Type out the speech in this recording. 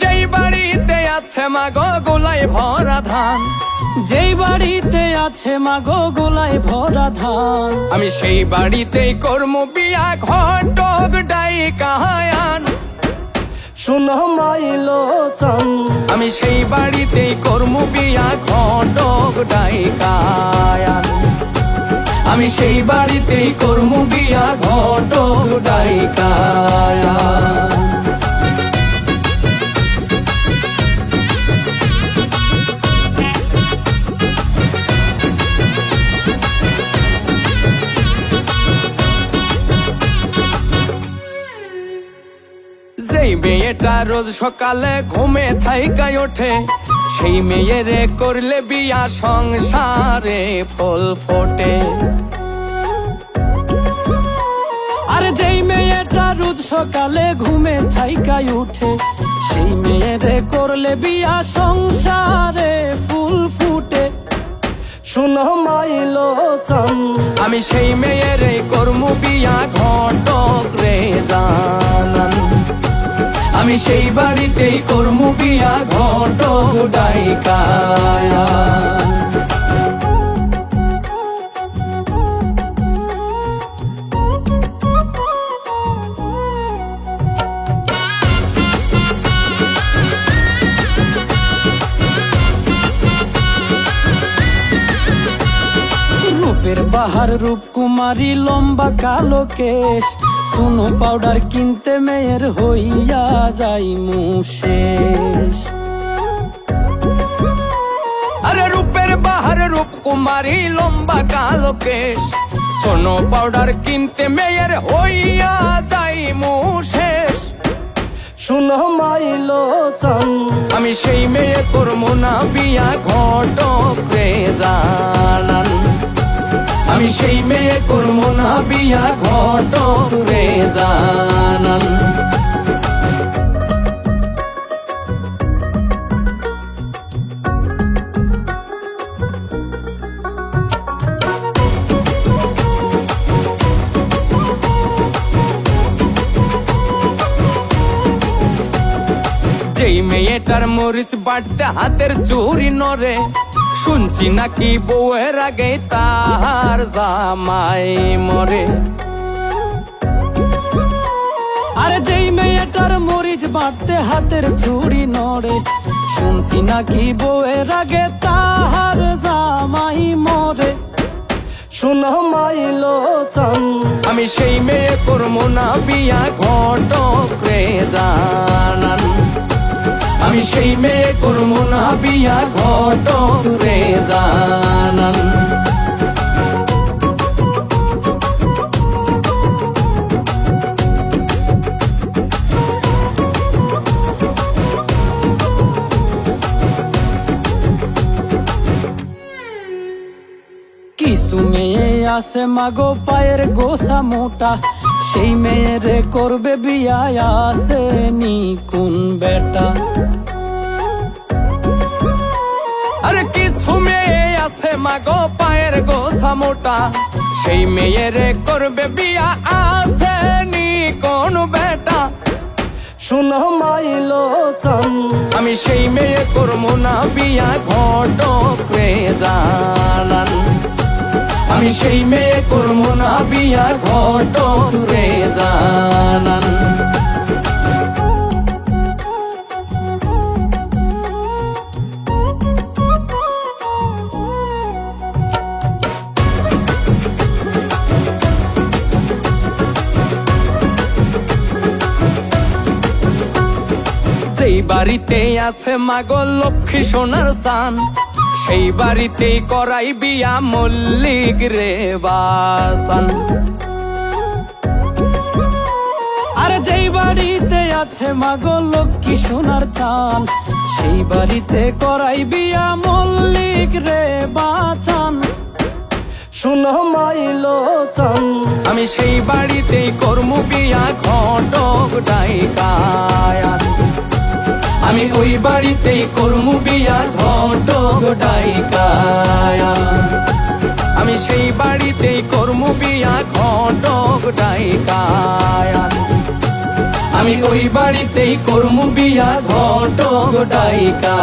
যেই বাড়িতে আছে মাগো গোলাই ভরা ধান যেই বাড়িতে আছে মাগো গোলায় ভরা ধান আমি সেই বাড়িতেই কর্ম বিয়া ঘটক ডাই কাহায়ান শুনো মাইলো চান। আমি সেই বাড়িতেই কর্ম বিয়া ঘটক ডাই কায়ান আমি সেই বাড়িতেই কর্ম বিয়া ঘটক ডাই মেয়েটা রোজ সকালে ঘুমে থাইকাই ওঠে। সেই মেয়েরে করলে বিয়া সংসারে ফুল ফোটে। আর যেই মেয়েটা রোজ সকালে ঘুমে থাইকাই উঠে সেই মেয়েরে করলে বিয়া সংসারে ফুল ফুটে। শুনো মাইলো আমি সেই মেয়েরে কর্ম বিয়া ঘটক রে জানান আমি সেই বাড়িতেই কর্ম বিয়া ঘটক ডাইকায়া। রূপের বাহার রূপকুমারী লম্বা কালো কেশ। সুনো পাউডার কিনতে মেয়ের হইয়া যাই মুশেষ আরে রূপের বাহার রূপ কুমারী লম্বা কালো কেশ। সোনো পাউডার কিনতে মেয়ের হইয়া যাই শেষ। শুনো মাইলো চান আমি সেই মেয়ে করব না বিয়া ঘটক করব না বিয়া ঘটক রে জানান যেই মেয়েটার মরিচ বাটতে হাতের চুরি নরে শুনছি নাকি বউয়ের আগে তাহার জামাই মরে। আরে যেই মেয়েটার মরিচ বাড়তে হাতের চুড়ি নড়ে, শুনছি নাকি বউয়ের আগে তাহার জামাই মরে। শুনো মাইলো চান আমি সেই মেয়ে করব না বিয়া ঘটক রে জানান। আমি সেই মেয়ে করব না বিয়া ঘটক রে জানান। কিছু মেয়ে আছে মাগো পায়ের গোসা মোটা। সেই মেয়েরে করবে বিয়া আছে নি কোন বেটা? আরে কিছু মেয়ে আছে মাগো পায়ের গোসা মোটা। সেই মেয়েরে করবে বিয়া আছে নি কোন বেটা? শুনো মাইলো চান। আমি সেই মেয়ে করব না বিয়া ঘটক রে জানান আমি সেই মেয়ে করব না বিয়া ঘটক জানান। সেই বাড়িতে আছে মাগো লক্ষ্মী সোনার সান সেই বাড়িতেই করাই বিয়া মল্লিক রে বাসান। আর যেই বাড়িতে আছে মাগো লক্ষ্মী সোনার চান সেই বাড়িতে করাই বিয়া মল্লিক রে বাঁচান। শুনো মাইলো চান আমি সেই বাড়িতেই কর্ম বিয়া ঘটক ডাইকায়ান। আমি ওই বাড়িতেই কর্ম বিয়া গোটাই কায়া আমি সেই বাড়িতেই করমু বিয়া গোটাই কায়া আমি ওই বাড়িতেই করমু বিয়া গোটাই ডাইকা